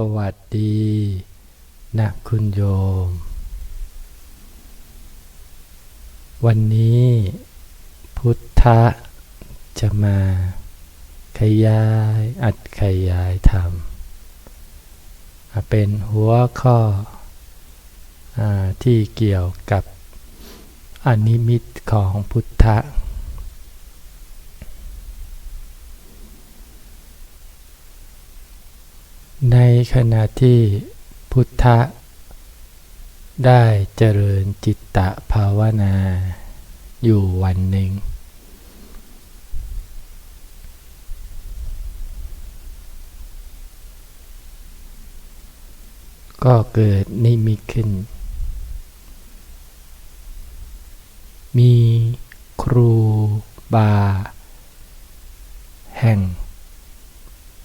สวัสดีนะคุณโยม วันนี้พุทธะจะมาขยายอัดขยายธรรม เป็นหัวข้ออที่เกี่ยวกับอนิมิตของพุทธะ ในขณะที่พุทธะ ได้เจริญจิตตภาวนา อยู่วันหนึ่ง ก็เกิดนิมิตขึ้น มีครูบา แห่ง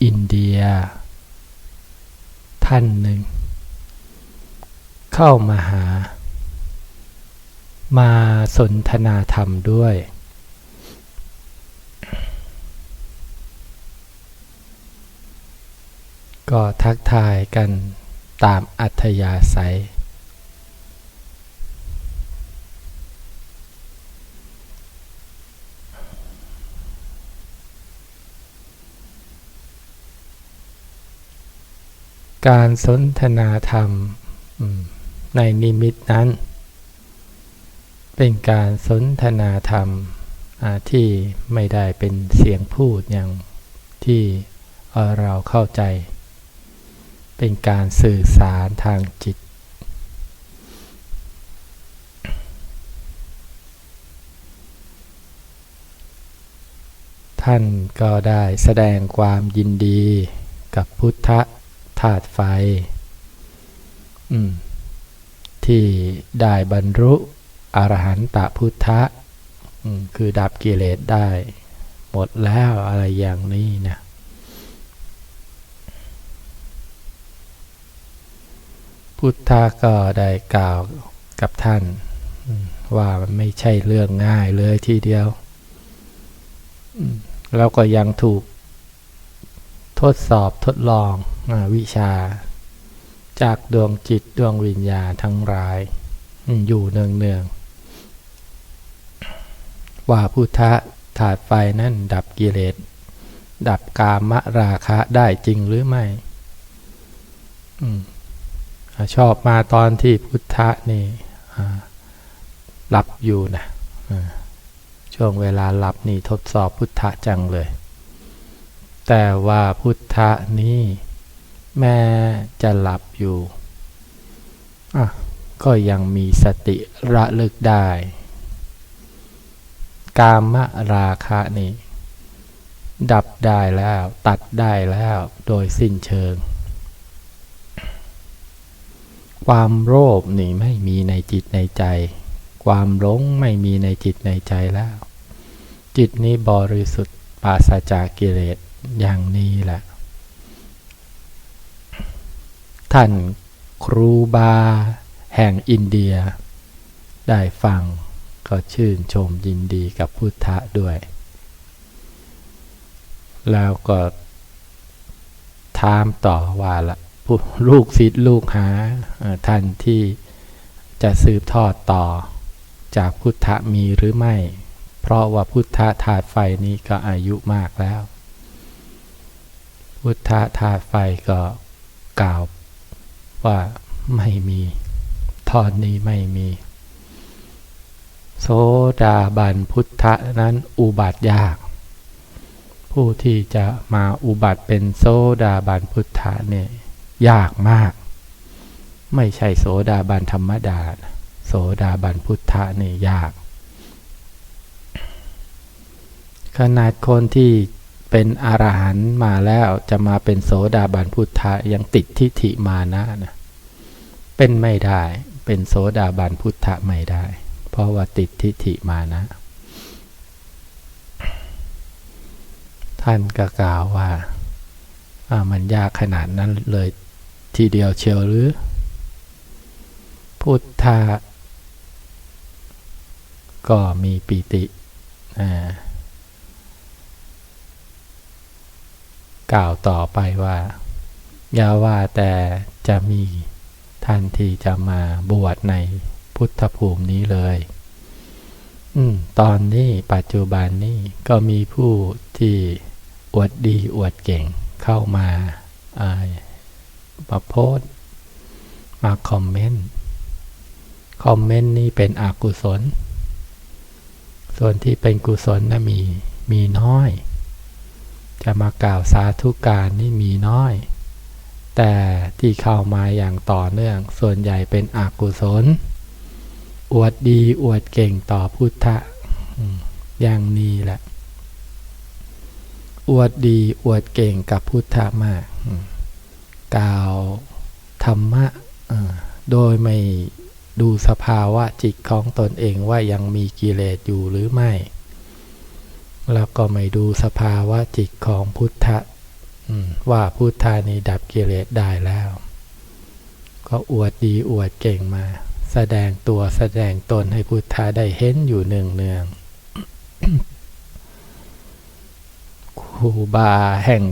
อินเดีย ท่านหนึ่ง เข้ามาหา มาสนทนาธรรมด้วย ก็ทักทายกันตามอัธยาศัย การสนทนาธรรมในนิมิตนั้น เป็นการสนทนาธรรมที่ไม่ได้เป็นเสียงพูดอย่างที่เราเข้าใจ เป็นการสื่อสารทางจิต ท่านก็ได้แสดงความยินดีกับพุทธ ธาตุไฟที่ได้บรรลุอรหันตพุทธะคือดับกิเลสได้ หมดแล้วอะไรอย่างนี้นะพุทธะก็ได้กล่าวกับท่านว่ามันไม่ใช่เรื่องง่ายเลยทีเดียว แล้วก็ยังถูก ทดสอบทดลองอวิชา จากดวงจิตดวงวิญญาณทั้งหลาย อยู่เนืองๆว่าพุทธะถาดไฟนั่นดับกิเลส ดับกามราคะได้จริงหรือไม่อชอบมาตอนที่พุทธะนี่หลับอยู่นะช่วงเวลาหลับนี่ทดสอบพุทธะจังเลย แต่ว่าพุทธะนี้แม้จะหลับอยู่อะก็ยังมีสติระลึกได้ กามราคะนี่ดับได้แล้วตัดได้แล้วโดยสิ้นเชิง ความโลภนี่ไม่มีในจิตในใจ ความหลงไม่มีในจิตในใจแล้ว จิตนี้บริสุทธิ์ปราศจากกิเลส อย่างนี้แหละ ท่านครูบา แห่งอินเดีย ได้ฟังก็ชื่นชมยินดีกับพุทธะด้วย แล้วก็ถามต่อว่าละผู้ลูกศิษย์ลูกหาท่านที่จะสืบทอดต่อจากพุทธะมีหรือไม่ เพราะว่าพุทธะถาดไฟนี้ก็อายุมากแล้ว พุทธะธาตุไฟก็กล่าวว่าไม่มีทอนนี้ไม่มี โสดาบันพุทธะนั้นอุบัติยาก ผู้ที่จะมาอุบัติเป็นโสดาบันพุทธะเนี่ยยากมาก ไม่ใช่โสดาบันธรรมดา โสดาบันพุทธะนี่ยยาก ขนาดคนที่ เป็นอรหันต์มาแล้วจะมาเป็นโสดาบันพุทธะยังติดทิฏฐิมานะนะ เป็นไม่ได้ เป็นโสดาบันพุทธะไม่ได้ เพราะว่าติดทิฏฐิมานะ ท่านก็กล่าวว่าามันยากขนาดนั้นเลยทีเดียวเชียวหรือ พุทธะก็มีปิติอ่า กล่าวต่อไปว่า อย่าว่าแต่จะมีท่านที่จะมาบวชในพุทธภูมินี้เลย อืม ตอนนี้ปัจจุบันนี้ก็มีผู้ที่อวดดีอวดเก่งเข้ามาอามาโพสมาคอมเมนต์ คอมเมนต์นี้เป็นอกุศล ส่วนที่เป็นกุศลนะมีมีน้อย จะมากล่าวสาธุการนี่มีน้อย แต่ที่เข้ามาอย่างต่อเนื่องส่วนใหญ่เป็นอกุศล อวดดีอวดเก่งต่อพุทธะอย่างนี้แหละ อวดดีอวดเก่งกับพุทธะมาก กล่าวธรรมะโดยไม่ดูสภาวะจิตของตนเองว่ายังมีกิเลสอยู่หรือไม่ แล้วก็ไม่ดูสภาวะจิตของพุทธะว่าพุทธานี้ดับกิเลสได้แล้ว ก็อวดดีอวดเก่งมา แสดงตัวแสดงตนให้พุทธาได้เห็นอยู่เนืองเนืองครูบาแห่ง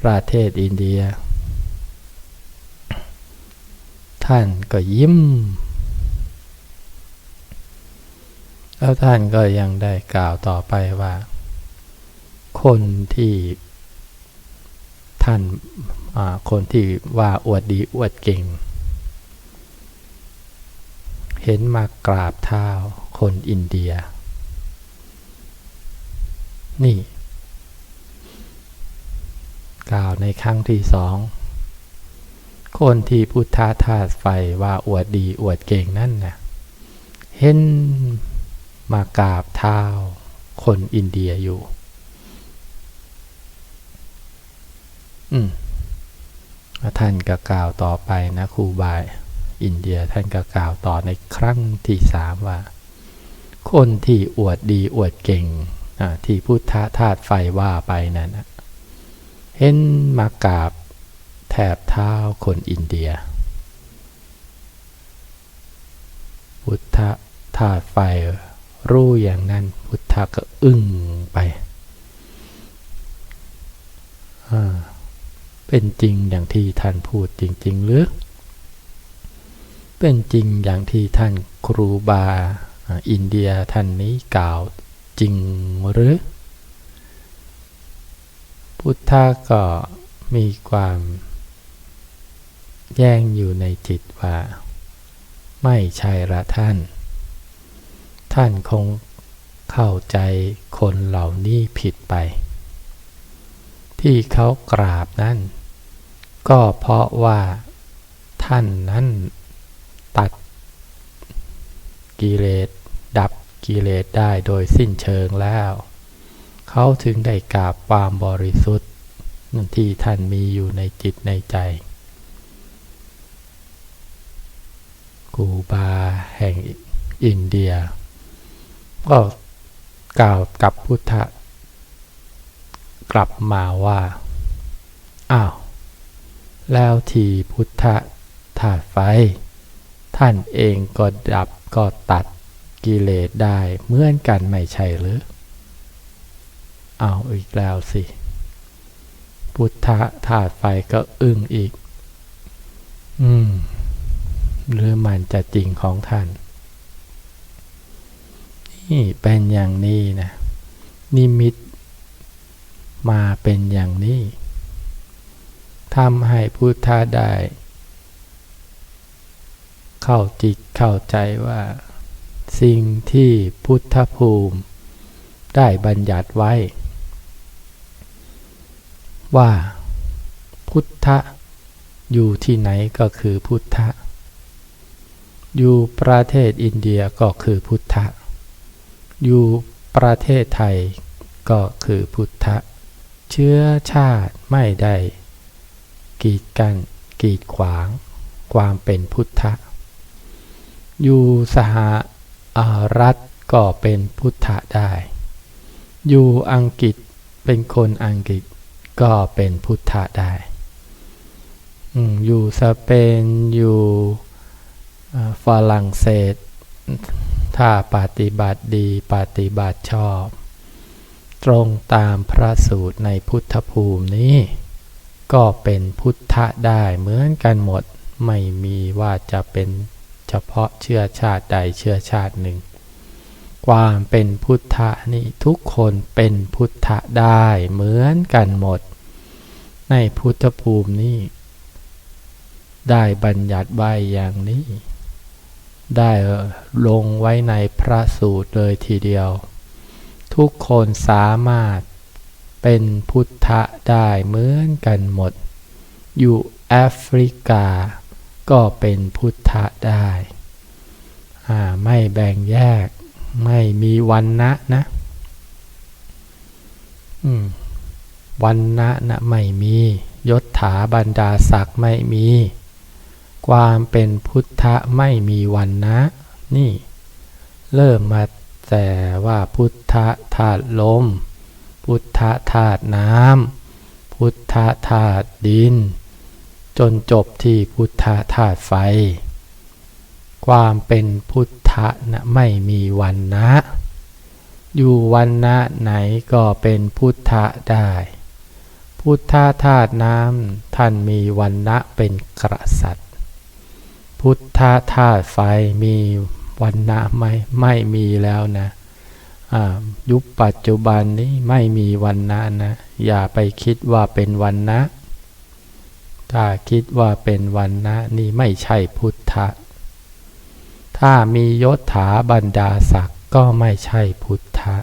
ประเทศอินเดีย ท่านก็ยิ้ม แล้วท่านก็ยังได้กล่าวต่อไปว่า คนที่ท่านคนที่ว่าอวดดีอวดเก่ง เห็นมากราบเท้าคนอินเดีย นี่ กล่าวในครั้งที่สองคนที่พุทธาทาสไฟว่าอวดดีอวดเก่งนั่นน่ะเห็น มากราบเท้าคนอินเดียอยู่ อืมท่านก็กล่าวต่อไปนะครูบายอินเดียท่านก็กล่าวต่อในครั้งที่สามว่า คนที่อวดดีอวดเก่งที่พุทธทาสไฟว่าไปนั่นเห็นมากราบแถบเท้าคนอินเดีย พุทธทาสไฟ รู้อย่างนั้น พุทธะก็อึ้งไป เป็นจริงอย่างที่ท่านพูดจริง ๆ หรือ เป็นจริงอย่างที่ท่านครูบาอ,อินเดียท่านนี้กล่าวจริงหรือ พุทธะก็มีความแย้งอยู่ในจิตว่า ไม่ใช่ละท่าน ท่านคงเข้าใจคนเหล่านี้ผิดไป ที่เขากราบนั่นก็เพราะว่าท่านนั้นตัดกิเลสดับกิเลสได้โดยสิ้นเชิงแล้ว เขาถึงได้กราบความบริสุทธิ์ที่ท่านมีอยู่ในจิตในใจกูบาแห่งอินเดีย ก็กล่าวกับพุทธะกลับมาว่า อ้าว แล้วทีพุทธะถาดไฟ ท่านเองก็ดับก็ตัดกิเลสได้เหมือนกันไม่ใช่หรือ เอาอีกแล้วสิ พุทธะถาดไฟก็อึ้งอีก อืม หรือมันจะจริงของท่าน เป็นอย่างนี้นะนิมิตมาเป็นอย่างนี้ทำให้พุทธะได้ เข้าจิตเข้าใจว่า สิ่งที่พุทธภูมิ ได้บัญญัติไว้ ว่าพุทธะอยู่ที่ไหนก็คือพุทธะ อยู่ประเทศอินเดียก็คือพุทธะ อยู่ประเทศไทยก็คือพุทธะ เชื้อชาติไม่ได้กีดกันกีดขวาง ความเป็นพุทธะ อยู่สหรัฐก็เป็นพุทธะได้ อยู่อังกฤษเป็นคนอังกฤษก็เป็นพุทธะได้ อยู่สเปนอยู่ฝรั่งเศส ถ้าปฏิบัติดีปฏิบัติชอบ ตรงตามพระสูตรในพุทธภูมินี้ ก็เป็นพุทธะได้เหมือนกันหมดไม่มีว่าจะเป็นเฉพาะเชื้อชาติใดเชื้อชาติหนึ่ง ความเป็นพุทธะนี่ทุกคนเป็นพุทธะได้เหมือนกันหมด ในพุทธภูมินี่ได้บัญญัติไว้อย่างนี้ ได้ลงไว้ในพระสูตรเลยทีเดียว ทุกคนสามารถเป็นพุทธะได้เหมือนกันหมด อยู่แอฟริกาก็เป็นพุทธะได้ไม่แบ่งแยก ไม่มีวันนะนะวันนะนะไม่มี ยศถาบรรดาศักดิ์ไม่มี ความเป็นพุทธะไม่มีวันนะ นี่ เริ่มมาแต่ว่าพุทธะธาตุลม พุทธธาตุน้ำพุทธธาตุดิน จนจบที่พุทธธาตุไฟ ความเป็นพุทธะนะไม่มีวันนะ อยู่วันนะไหนก็เป็นพุทธะได้พุทธธาตุน้ำท่านมีวันนะเป็นกษัตริย์ พุทธธาตุไฟมีวันนะไหมไม่มีแล้วนะยุคปัจจุบันนี้ไม่มีวันนะนะ อย่าไปคิดว่าเป็นวันนะถ้าคิดว่าเป็นวันนะนี่ไม่ใช่พุทธะ ถ้ามียศถาบรรดาศักดิ์ก็ไม่ใช่พุทธะ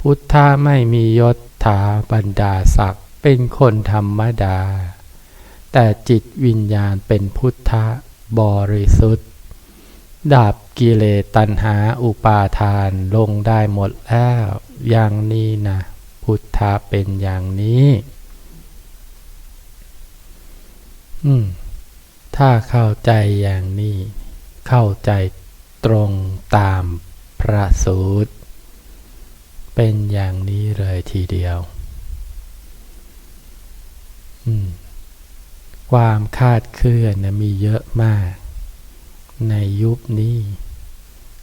พุทธะไม่มียศถาบรรดาศักดิ์เป็นคนธรรมดา แต่จิตวิญญาณเป็นพุทธะ บริสุทธิ์ ดับกิเลสตัณหาอุปาทานลงได้หมดแล้ว อย่างนี้นะ พุทธะเป็นอย่างนี้ อืม ถ้าเข้าใจอย่างนี้ เข้าใจตรงตามพระสูตร เป็นอย่างนี้เลยทีเดียว อืม ความคาดเคลื่อนนะมีเยอะมาก ในยุคนี้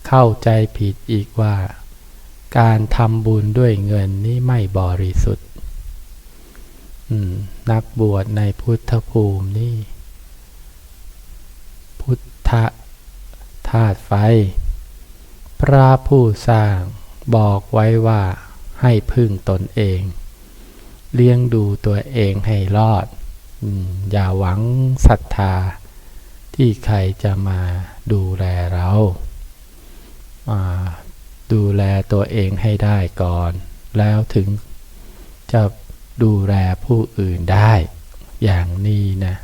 เข้าใจผิดอีกว่า การทำบุญด้วยเงินนี้ไม่บริสุทธิ์นักบวชในพุทธภูมินี่ พุทธธาตุไฟ พระผู้สร้างบอกไว้ว่าให้พึ่งตนเอง เลี้ยงดูตัวเองให้รอด อย่าหวังศรัทธาที่ใครจะมาดูแลเรามาดูแลตัวเองให้ได้ก่อน แล้วถึงจะดูแลผู้อื่นได้ อย่างนี้นะ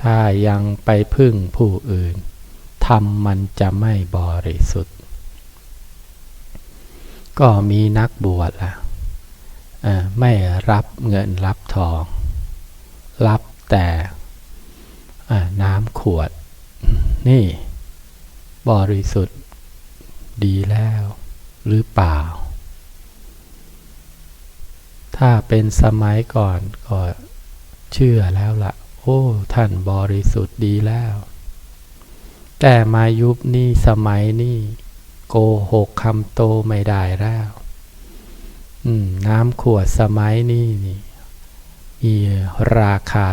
ถ้ายังไปพึ่งผู้อื่นทำมันจะไม่บริสุทธิ์ ก็มีนักบวชล่ะไม่รับเงินรับทอง รับแต่น้ำขวด นี่ บริสุทธิ์ดีแล้วหรือเปล่า ถ้าเป็นสมัยก่อนก็เชื่อแล้วละ่ะ โอ้ ท่านบริสุทธิ์ดีแล้ว แต่มายุบนี่สมัยนี่โกหกคำโตไม่ได้แล้ว น้ำขวดสมัยนี้นี่ มีราคา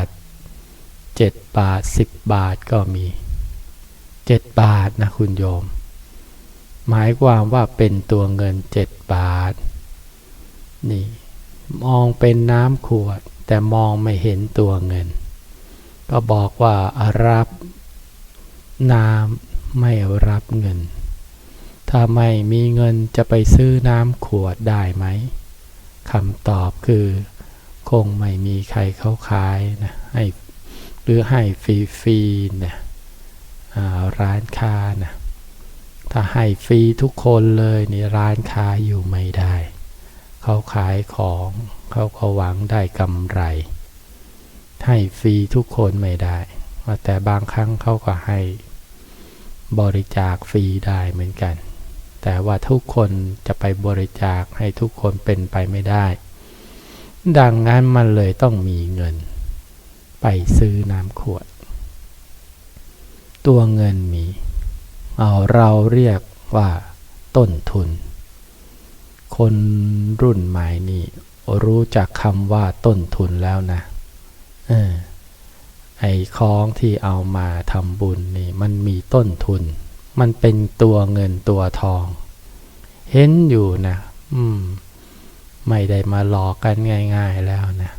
เจ็ดบาทสิบบาทก็มีเจ็ดบาทนะคุณโยม หมายความว่าเป็นตัวเงินเจ็ดบาท นี่ มองเป็นน้ำขวด แต่มองไม่เห็นตัวเงิน ก็บอกว่ารับน้ำไม่รับเงิน ถ้าไม่มีเงินจะไปซื้อน้ำขวดได้ไหมคำตอบคือ คงไม่มีใครเขาขายนะให้หรือให้ฟรีๆนี่ยร้านค้านะถ้าให้ฟรีทุกคนเลยนี่ร้านค้าอยู่ไม่ได้ เขาขายของเขาก็หวังได้กำไร ให้ฟรีทุกคนไม่ได้ แต่บางครั้งเขาก็ให้บริจาคฟรีได้เหมือนกัน แต่ว่าทุกคนจะไปบริจาคให้ทุกคนเป็นไปไม่ได้ ดังนั้นมันเลยต้องมีเงิน ไปซื้อน้ำขวด ตัวเงินมี เอาเราเรียกว่าต้นทุน คนรุ่นใหม่นี่รู้จักคำว่าต้นทุนแล้วนะเออไอ้ของที่เอามาทำบุญนี่ มันมีต้นทุน มันเป็นตัวเงินตัวทอง เห็นอยู่นะ อืม ไม่ได้มาหลอกกันง่าย ๆแล้วนะ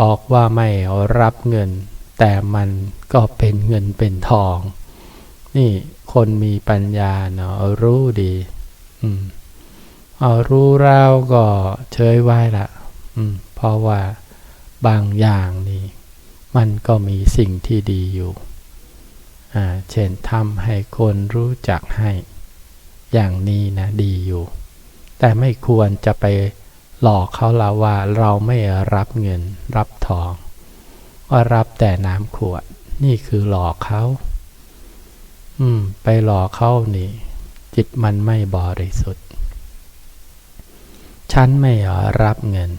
บอกว่าไม่รับเงิน แต่มันก็เป็นเงินเป็นทอง นี่คนมีปัญญาเนาะรู้ดีอืมเอารู้แล้วก็เฉยไว้ละเพราะว่าบางอย่างนี่มันก็มีสิ่งที่ดีอยู่ เช่นทำให้คนรู้จักให้ อย่างนี้นะดีอยู่ แต่ไม่ควรจะไปหลอกเขาละว่าเราไม่รับเงินรับทอง ว่ารับแต่น้ำขวด นี่คือหลอกเขา อืม ไปหลอกเขานี่ จิตมันไม่บริสุทธิ์ ฉันไม่รับเงิน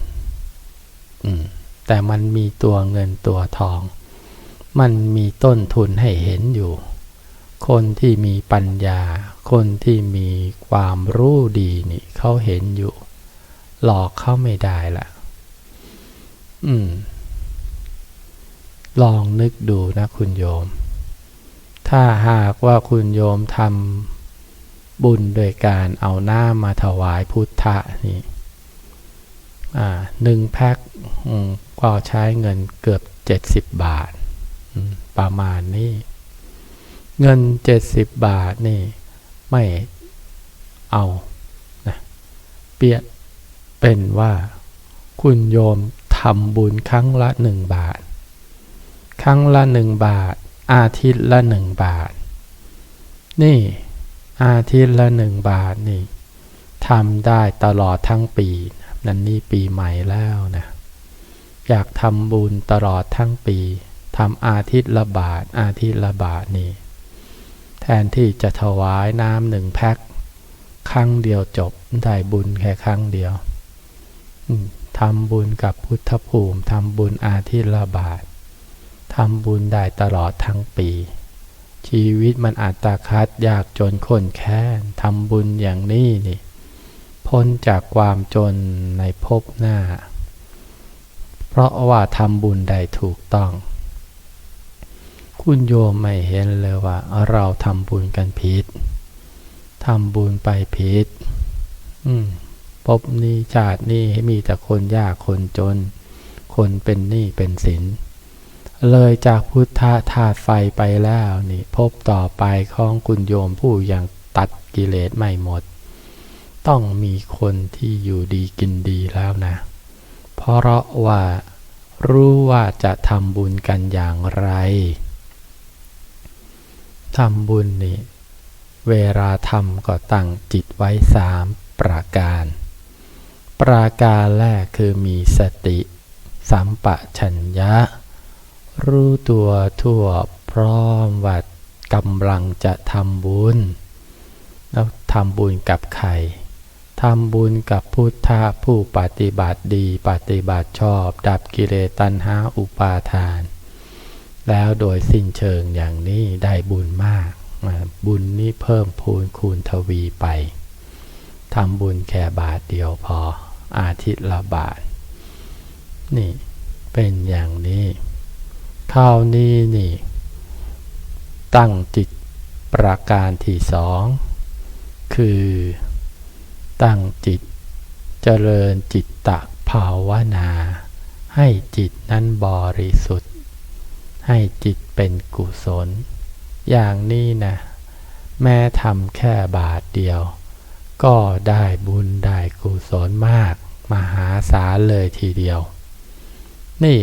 อืม แต่มันมีตัวเงินตัวทอง มันมีต้นทุนให้เห็นอยู่ คนที่มีปัญญา คนที่มีความรู้ดีนี่เขาเห็นอยู่ หลอกเขาไม่ได้ละอืม ลองนึกดูนะคุณโยม ถ้าหากว่าคุณโยมทำบุญโดยการเอาหน้ามาถวายพุทธะนี่หนึ่งแพ็คก็ใช้เงินเกือบเจ็ดสิบบาท ประมาณนี้ เงินเจ็ดสิบบาทนี่ ไม่เอานะเปียเป็นว่าคุณโยมทำบุญครั้งละหนึ่งบาท ครั้งละหนึ่งบาท อาทิตย์ละหนึ่งบาท นี่อาทิตย์ละหนึ่งบาทนี่ทำได้ตลอดทั้งปีนั่นนี่ปีใหม่แล้วนะอยากทำบุญตลอดทั้งปีทำอาทิตย์ละบาทอาทิตย์ละบาทนี่ แทนที่จะถวายน้ำหนึ่งแพ็คครั้งเดียวจบได้บุญแค่ครั้งเดียวทำบุญกับพุทธภูมิทำบุญอาทิตย์ละบาททำบุญได้ตลอดทั้งปี ชีวิตมันอาจตาคัดยากจนคนแค้นทำบุญอย่างนี้นี่พ้นจากความจนในภพหน้า เพราะว่าทำบุญได้ถูกต้อง คุณโยมไม่เห็นเลยว่า เราทำบุญกันผิดทำบุญไปผิดพบนี้ชาตินี้ให้มีแต่คนยากคนจน คนเป็นหนี้เป็นสิน เลยจากพุทธะธาตุไฟไปแล้วนี่ พบต่อไปของคุณโยมผู้ยังตัดกิเลสไม่หมด ต้องมีคนที่อยู่ดีกินดีแล้วนะ เพราะว่ารู้ว่าจะทำบุญกันอย่างไร ทำบุญนี่เวลาทำก็ตั้งจิตไว้สามประการ ประการแรกคือมีสติสัมปชัญญะ รู้ตัวทั่วพร้อมว่ากำลังจะทำบุญ แล้วทำบุญกับใครทำบุญกับพุทธะผู้ปฏิบัติดีปฏิบัติชอบ ดับกิเลสตัณหาอุปาทาน แล้วโดยสิ้นเชิงอย่างนี้ได้บุญมาก บุญนี้เพิ่มพูนคูณทวีไปทำบุญแค่บาทเดียวพอ อาทิตย์ละบาท นี่เป็นอย่างนี้ข้าวนี้นี่ ตั้งจิตประการที่สอง คือตั้งจิตเจริญจิตตะภาวนา ให้จิตนั้นบริสุทธิ์ ให้จิตเป็นกุศล อย่างนี้นะ แม้ทำแค่บาทเดียว ก็ได้บุญได้กุศลมาก มหาศาลเลยทีเดียว นี่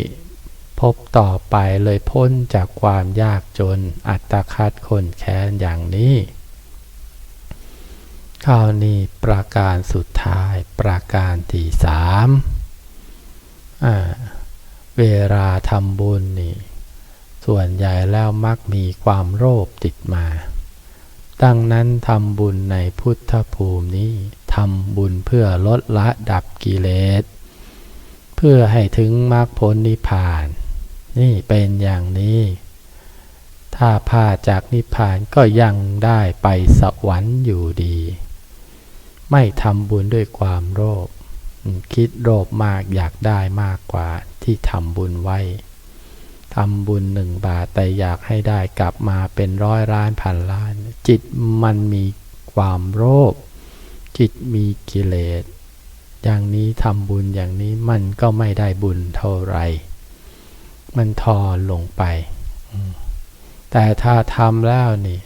พบต่อไปเลยพ้นจากความยากจนอัตคัดคนแค้นอย่างนี้คราวนี้ประการสุดท้ายประการที่สามเวลาทำบุญนี่ ส่วนใหญ่แล้วมักมีความโลภติดมา ดังนั้นทำบุญในพุทธภูมินี้ทำบุญเพื่อลดละดับกิเลส เพื่อให้ถึงมรรคผลนิพพาน นี่เป็นอย่างนี้ ถ้าพาจากนิพพานก็ยังได้ไปสวรรค์อยู่ดี ไม่ทำบุญด้วยความโลภคิดโลภมากอยากได้มากกว่าที่ทำบุญไว้ ทำบุญหนึ่งบาทแต่อยากให้ได้กลับมาเป็นร้อยล้านพันล้าน จิตมันมีความโลภจิตมีกิเลส อย่างนี้ทำบุญอย่างนี้มันก็ไม่ได้บุญเท่าไหร่มันทอนลงไป แต่ถ้าทำแล้วนี่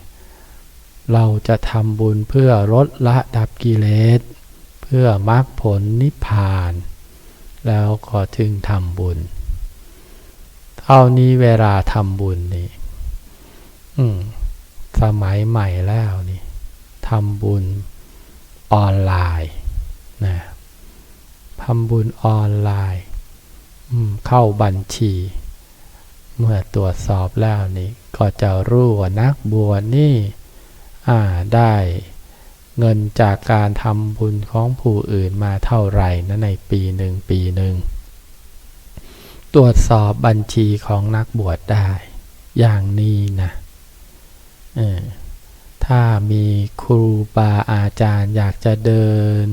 เราจะทำบุญเพื่อลดละดับกิเลส เพื่อมรรคผลนิพพาน แล้วก็ถึงทำบุญ เท่านี้เวลาทำบุญนี่อืมสมัยใหม่แล้วนี่ทำบุญออนไลน์นะทำบุญออนไลน์เข้าบัญชี เมื่อตรวจสอบแล้วนี่ก็จะรู้ว่านักบวชนี่ได้เงินจากการทำบุญของผู้อื่นมาเท่าไหร่นะในปีหนึ่งปีหนึ่ง รวจสอบบัญชีของนักบวชได้ อย่างนี้นะถ้ามีครูบาอาจารย์อยากจะเดิน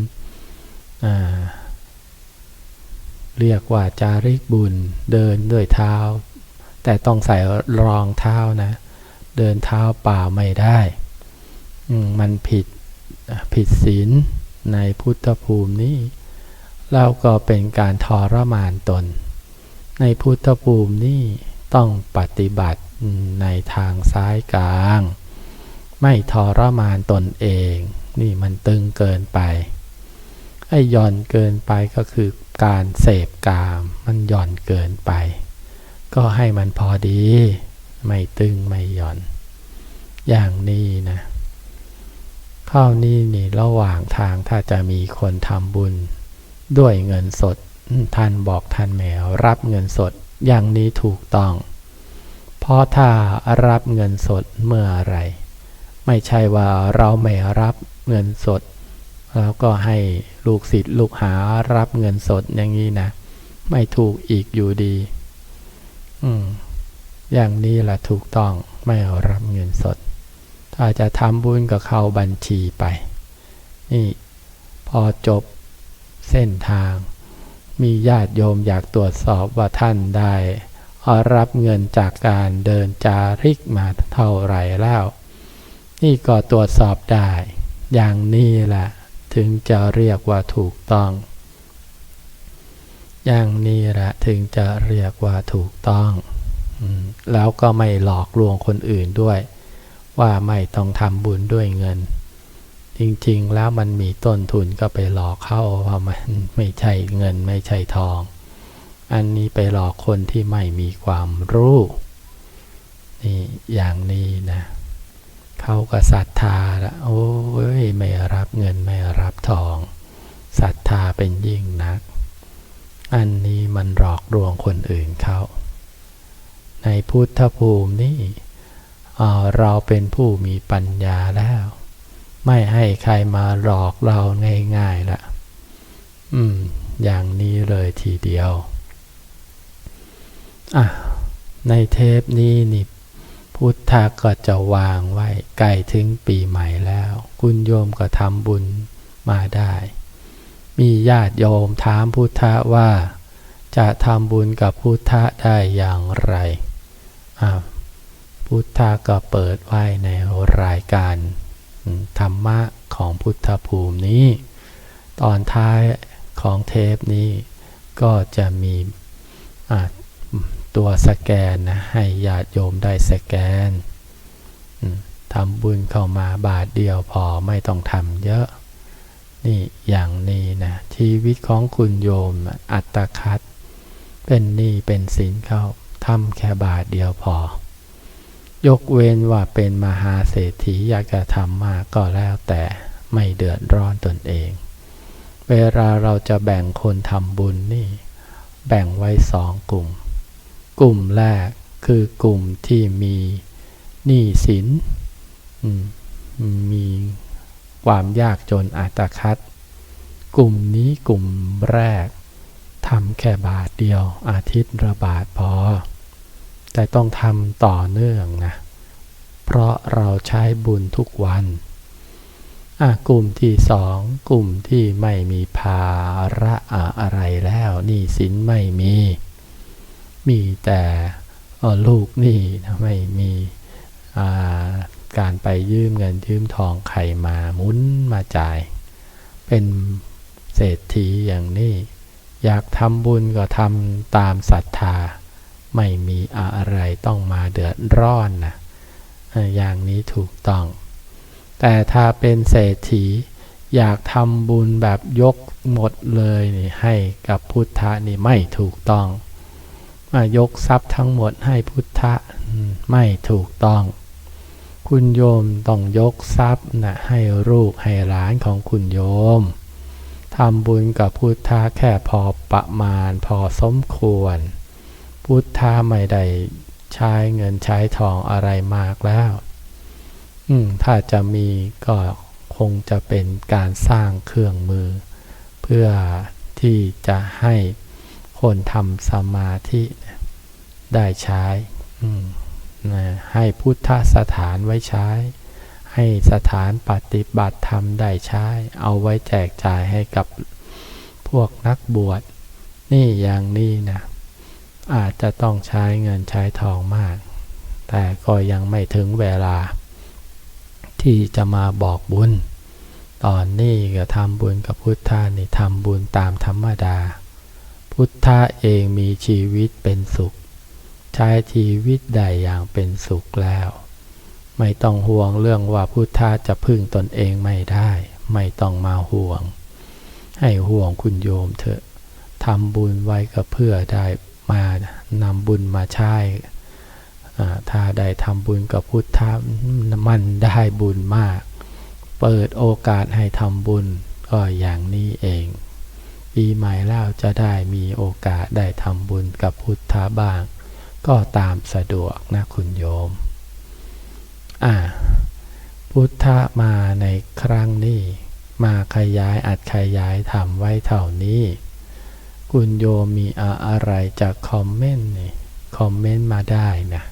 เรียกว่าจาริกบุญเดินด้วยเท้า แต่ต้องใส่รองเท้านะ เดินเท้าเปล่าไม่ได้มันผิดผิดศีลในพุทธภูมินี้ เราก็เป็นการทรมานตน ในพุทธภูมินี้ต้องปฏิบัติในทางซ้ายกลาง ไม่ทรมานตนเอง นี่มันตึงเกินไป ไอ้ย่อนเกินไปก็คือการเสพกาม มันหย่อนเกินไป ก็ให้มันพอดี ไม่ตึงไม่หย่อน อย่างนี้นะข้าวนี้นี่ระหว่างทางถ้าจะมีคนทำบุญ ด้วยเงินสด ท่านบอกท่านแมวรับเงินสดอย่างนี้ถูกต้อง เพราะถ้ารับเงินสดเมื่อไร ไม่ใช่ว่าเราไม่รับเงินสด แล้วก็ให้ลูกศิษย์ลูกหารับเงินสดอย่างนี้นะ ไม่ถูกอีกอยู่ดี อืมอย่างนี้แหละถูกต้องไม่รับเงินสด ถ้าจะทำบุญก็เข้าบัญชีไป นี่พอจบเส้นทาง มีญาติโยมอยากตรวจสอบว่าท่านได้รับเงินจากการเดินจาริกมาเท่าไหร่แล้ว นี่ก็ตรวจสอบได้ อย่างนี้แหละถึงจะเรียกว่าถูกต้อง อย่างนี้แหละถึงจะเรียกว่าถูกต้อง แล้วก็ไม่หลอกลวงคนอื่นด้วย ว่าไม่ต้องทำบุญด้วยเงิน จริงๆ แล้วมันมีต้นทุนก็ไปหลอกเข้าว่ามันไม่ใช่เงินไม่ใช่ทอง อันนี้ไปหลอกคนที่ไม่มีความรู้นี่อย่างนี้นะเขาก็ศรัทธาละโอ้ยไม่รับเงินไม่รับทองศรัทธาเป็นยิ่งนัก อันนี้มันหลอกลวงคนอื่นเขาในพุทธภูมินี่เราเป็นผู้มีปัญญาแล้ว ไม่ให้ใครมาหลอกเราง่ายๆละอืม อย่างนี้เลยทีเดียว อะ ในเทปนี้นี่พุทธะก็จะวางไว้ใกล้ถึงปีใหม่แล้ว คุณโยมก็ทำบุญมาได้ มีญาติโยมถามพุทธะว่า จะทำบุญกับพุทธะได้อย่างไร อ่าพุทธะก็เปิดไว้ในรายการ ธรรมะของพุทธภูมินี้ ตอนท้ายของเทปนี้ก็จะมีตัวสแกนนะให้ญาติโยมได้สแกนทำบุญเข้ามาบาทเดียวพอไม่ต้องทำเยอะ นี่อย่างนี้นะชีวิตของคุณโยมอัตคัดเป็นหนี้เป็นสินเข้าทำแค่บาทเดียวพอ ยกเว้นว่าเป็นมหาเศรษฐีอยากจะทำมากก็แล้วแต่ไม่เดือดร้อนตนเอง เวลาเราจะแบ่งคนทำบุญนี่ แบ่งไว้สองกลุ่ม กลุ่มแรกคือกลุ่มที่มีหนี้สินมีความยากจนอาตคัด กลุ่มนี้กลุ่มแรกทำแค่บาทเดียวอาทิตย์ระบาทพอ แต่ต้องทำต่อเนื่องนะ เพราะเราใช้บุญทุกวันอะกลุ่มที่สองกลุ่มที่ไม่มีภาระอะไรแล้วหนี้สินไม่มี มีแต่ลูกหนี้ไม่มีการไปยืมเงินยืมทองใครมามุนมาจ่าย เป็นเศรษฐีอย่างนี้ อยากทำบุญก็ทำตามศรัทธา ไม่มีอะไรต้องมาเดือดร้อนนะอย่างนี้ถูกต้อง แต่ถ้าเป็นเศรษฐีอยากทำบุญแบบยกหมดเลยนี่ให้กับพุทธะนี่ไม่ถูกต้องมายกทรัพย์ทั้งหมดให้พุทธะไม่ถูกต้อง คุณโยมต้องยกทรัพย์นะให้ลูกให้หลานของคุณโยมทำบุญกับพุทธะแค่พอประมาณพอสมควร พุทธะไม่ได้ใช้เงินใช้ทองอะไรมากแล้ว อืมถ้าจะมีก็คงจะเป็นการสร้างเครื่องมือ เพื่อที่จะให้คนทำสมาธิได้ใช้อืมให้พุทธสถานไว้ใช้ ให้สถานปฏิบัติธรรมได้ใช้ เอาไว้แจกจ่ายให้กับพวกนักบวชนี่อย่างนี้นะ อาจจะต้องใช้เงินใช้ทองมาก แต่ก็ยังไม่ถึงเวลา ที่จะมาบอกบุญ ตอนนี้ก็ทำบุญกับพุทธานี่ทำบุญตามธรรมดา พุทธะเองมีชีวิตเป็นสุข ใช้ชีวิตได้อย่างเป็นสุขแล้ว ไม่ต้องห่วงเรื่องว่าพุทธะจะพึ่งตนเองไม่ได้ ไม่ต้องมาห่วง ให้ห่วงคุณโยมเถอะทำบุญไว้ก็เพื่อได้ มานำบุญมาใช้ถ้าได้ทำบุญกับพุทธะมันได้บุญมาก เปิดโอกาสให้ทำบุญก็อย่างนี้เอง ปีใหม่แล้วจะได้มีโอกาสได้ทำบุญกับพุทธะบ้าง ก็ตามสะดวกนะคุณโยม อ่า พุทธะมาในครั้งนี้ มาขยายอัดขยายทำไว้เท่านี้ คุณโยมีอะไรจะคอมเมนต์นี่คอมเมนต์มาได้นะ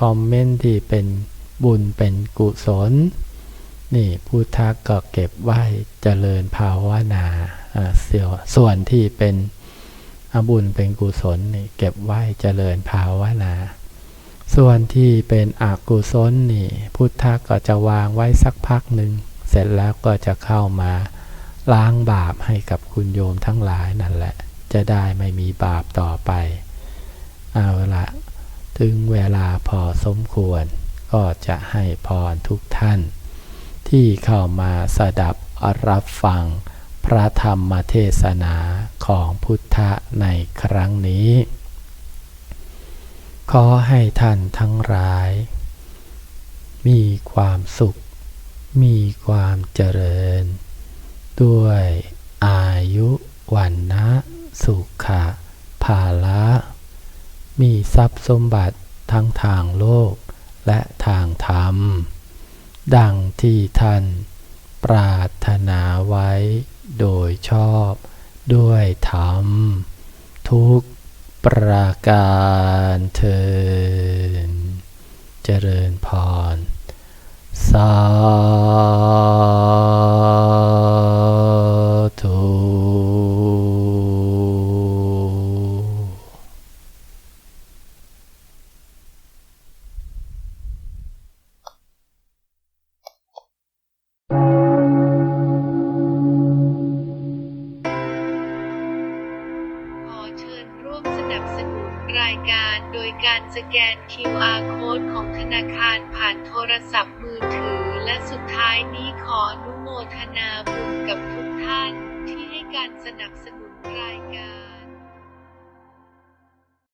คอมเมนต์ที่เป็นบุญเป็นกุศล นี่พุทธะก็เก็บไว้เจริญภาวนาเสียวส่วนที่เป็นอบุญเป็นกุศลนี่เก็บไว้เจริญภาวนา ส่วนที่เป็นอกุศลนี่พุทธะก็จะวางไว้สักพักหนึ่งเสร็จแล้วก็จะเข้ามา ล้างบาปให้กับคุณโยมทั้งหลายนั่นแหละ จะได้ไม่มีบาปต่อไป เอาละถึงเวลาพอสมควร ก็จะให้พรทุกท่าน ที่เข้ามาสดับรับฟัง พระธรรมเทศนาของพุทธะในครั้งนี้ ขอให้ท่านทั้งหลาย มีความสุข มีความเจริญ ด้วยอายุวันนะสุขะภาละมีทรัพย์สมบัติทั้งทางโลกและทางธรรม ดังที่ท่านปรารถนาไว้โดยชอบด้วยธรรม ทุกประการเทินเจริญพรสา